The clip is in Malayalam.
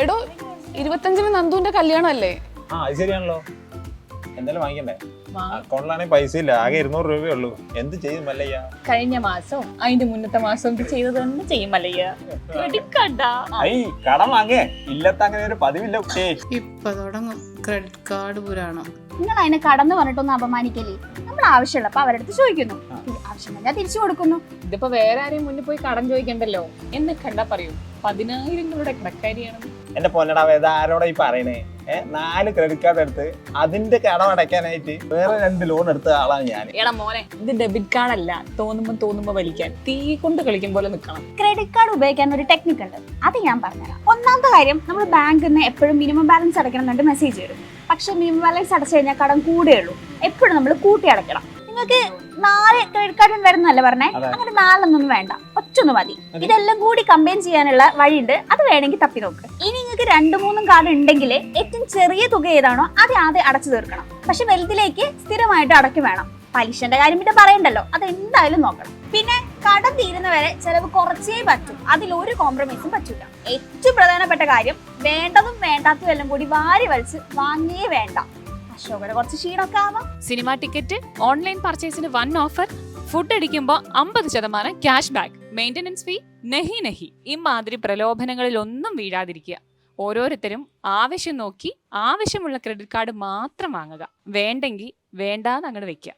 എടോ ഇരുപത്തഞ്ചിന് നന്ദുവിന്റെ കല്യാണമല്ലേ? ആ അത് ശരിയാണല്ലോ. എന്തായാലും വാങ്ങിക്കണ്ടേ? അക്കൗണ്ടിലാണെങ്കിൽ പൈസ ഇല്ല ആകെ ഇരുന്നൂറ് രൂപയേ ഉള്ളൂ. എന്ത് ചെയ്യും മല്ലയ്യ? കഴിഞ്ഞ മാസം അതിന്റെ മുന്നത്തെ മാസം ചെയ്തത് തന്നെ ചെയ്യും മല്ലയ്യ. ഐ കടം വാങ്ങേ. ഇല്ലത്ത അങ്ങനെ ഒരു പതിവില്ല ഇപ്പൊ തുടങ്ങും. ക്രെഡിറ്റ് കാർഡ് പുരാണം. നിങ്ങൾ അതിനെ കടന്നു പറഞ്ഞിട്ടൊന്നും അപമാനിക്കല്ലേ? നമ്മൾ ആവശ്യമുള്ളപ്പോ അവരടുത്ത് അടുത്ത് ചോദിക്കുന്നു ഞാൻ തിരിച്ചു കൊടുക്കുന്നു. ഇതിപ്പോ വേറെ ആരെയും മുന്നിൽ പോയി കടം ചോദിക്കണ്ടല്ലോ? എന്ന് കണ്ടാ പറയൂ? പതിനായിരങ്ങളുടെ കടക്കാരിയാണ് എന്റെ പൊന്നടാവ് ഇത് ആരോടാ ഈ പറയണേ? ഏഹ് നാല് ക്രെഡിറ്റ് കാർഡ് എടുത്ത് അതിന്റെ കടം അടയ്ക്കാനായിട്ട് വേറെ രണ്ട് ലോൺ എടുത്ത ആളാണ് ഞാൻ. എടാ മോനെ ഇത് ഡെബിറ്റ് കാർഡ് അല്ല. തോന്നുമ്പോ തോന്നുമ്പോ വലിക്കാൻ. തീ കൊണ്ട് കളിക്കും പോലെ നിൽക്കണം ക്രെഡിറ്റ് കാർഡ് ഉപയോഗിക്കാൻ ഒരു ടെക്നിക് ഉണ്ട്. അത് ഞാൻ പറഞ്ഞുതരാം. ഒന്നാമത്തെ കാര്യം നമ്മൾ ബാങ്കിൽ നിന്ന് എപ്പോഴും മിനിമം ബാലൻസ് അടയ്ക്കണം എന്നിട്ട് മെസ്സേജ് വരും. പക്ഷെ മിനിമം ബാലൻസ് അടച്ചു കഴിഞ്ഞാൽ കടം കൂടെയുള്ളൂ എപ്പോഴും നമ്മൾ കൂട്ടി അടയ്ക്കണം. നിങ്ങൾക്ക് നാല് ക്രെഡിറ്റ് കാർഡ് വരുന്നല്ലേ പറഞ്ഞേ? അങ്ങനെ നാലൊന്നും വേണ്ട. ഒറ്റൊന്ന് മതി. മതി. ഇതെല്ലാം കൂടി കമ്പൈൻ ചെയ്യാനുള്ള വഴിയുണ്ട്. അത് വേണമെങ്കിൽ തപ്പി നോക്ക്. ഇനി നിങ്ങൾക്ക് രണ്ട് മൂന്നും കാർഡ് ഉണ്ടെങ്കിൽ ഏറ്റവും ചെറിയ തുക ഏതാണോ അത് ആദ്യം അടച്ചു തീർക്കണം. പക്ഷെ വലുതിലേക്ക് സ്ഥിരമായിട്ട് അടക്കി വേണം. പലിശന്റെ കാര്യം പിന്നെ പറയണ്ടല്ലോ. അത് എന്തായാലും നോക്കണം. പിന്നെ കടം തീരുന്നവരെ ചെലവ് കുറച്ചേ പറ്റും. അതിൽ ഒരു കോംപ്രമൈസും പറ്റൂല. ഏറ്റവും പ്രധാനപ്പെട്ട കാര്യം വേണ്ടതും വേണ്ടാത്തതും എല്ലാം കൂടി വാരി വലിച്ച് വാങ്ങിയേ വേണ്ട. അശോകന് കുറച്ച് ക്ഷീണൊക്കെ ആവാം. സിനിമ ടിക്കറ്റ് ഓൺലൈൻ പർച്ചേസിന് വൺ ഓഫർ ഫുഡ് അടിക്കുമ്പോൾ അമ്പത് ശതമാനം ക്യാഷ് ബാക്ക്. മെയിന്റനൻസ് ഫീ നെഹി നെഹി. ഇമാതിരി പ്രലോഭനങ്ങളിൽ ഒന്നും വീഴാതിരിക്കുക. ഓരോരുത്തരും ആവശ്യം നോക്കി ആവശ്യമുള്ള ക്രെഡിറ്റ് കാർഡ് മാത്രം വാങ്ങുക. വേണ്ടെങ്കിൽ വേണ്ടാന്ന് അങ്ങോട്ട് വെക്കുക.